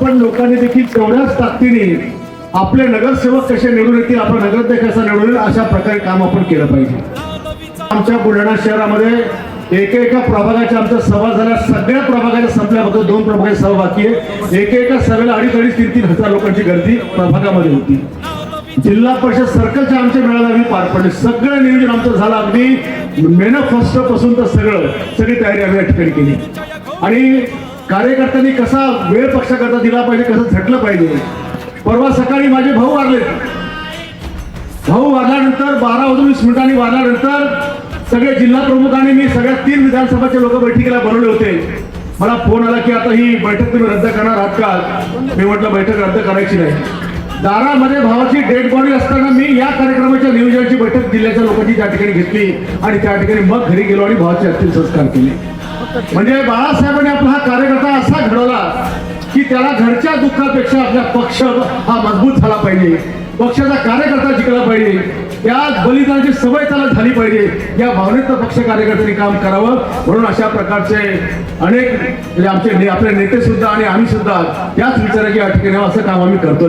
पण लोकांनी देखील तेवढ्याच ताकदीने आपले नगरसेवक कसे निवडून येतील आपला नगराध्यक्ष कसा निवडून येईल अशा प्रकारे काम आपण केलं पाहिजे. आमच्या बुलढाणा शहरामध्ये एकेका एका प्रभागाच्या आमच्या सभा झाल्या सगळ्या प्रभागाच्या संपल्याबद्दल दोन प्रभागाची सभा बाकी आहे. एका सभेला अडीच अडीच तीन तीन हजार लोकांची गर्दी प्रभागामध्ये होती. जिल्हा परिषद सर्कलच्या आमच्या मेळाव्याला पार पडले. सगळं नियोजन आमचं झालं. अगदी मेन फर्स्टपासून तर सगळं सगळी तयारी आम्ही या ठिकाणी केली. आणि कार्यकर्त्यांनी कसा वेळ पक्षाकरता दिला पाहिजे कसं झटलं पाहिजे. परवा सकाळी माझे भाऊ वारले भाऊ वारल्यानंतर बारा वाजून वीस मिनिटांनी वारल्यानंतर सगळे जिल्हा प्रमुखांनी मी सगळ्या तीन विधानसभाचे लोक बैठकीला बोलवले होते. मला फोन आला की आता ही बैठक तुम्ही रद्द करणार आहात का? मी म्हटलं बैठक रद्द करायची नाही. दारामध्ये भावाची डेड बॉडी असताना मी या कार्यक्रमाच्या नियोजनाची बैठक जिल्ह्याच्या लोकांची त्या ठिकाणी घेतली आणि त्या ठिकाणी मग घरी गेलो आणि भावाचे अंतिम संस्कार केले. म्हणजे बाळासाहेबांनी आपला हा कार्यकर्ता असा घडवला की त्याला घरच्या दुःखापेक्षा आपला पक्ष हा मजबूत झाला पाहिजे. पक्षाचा कार्यकर्ता जिंकला पाहिजे. या बलिदानाची सवय त्याला झाली पाहिजे. या भावनेत पक्ष कार्यकर्त्यांनी काम करावं. म्हणून अशा प्रकारचे अनेक म्हणजे आमचे आपले नेते सुद्धा आणि आम्ही सुद्धा याच विचाराची या ठिकाणी असं काम आम्ही करतो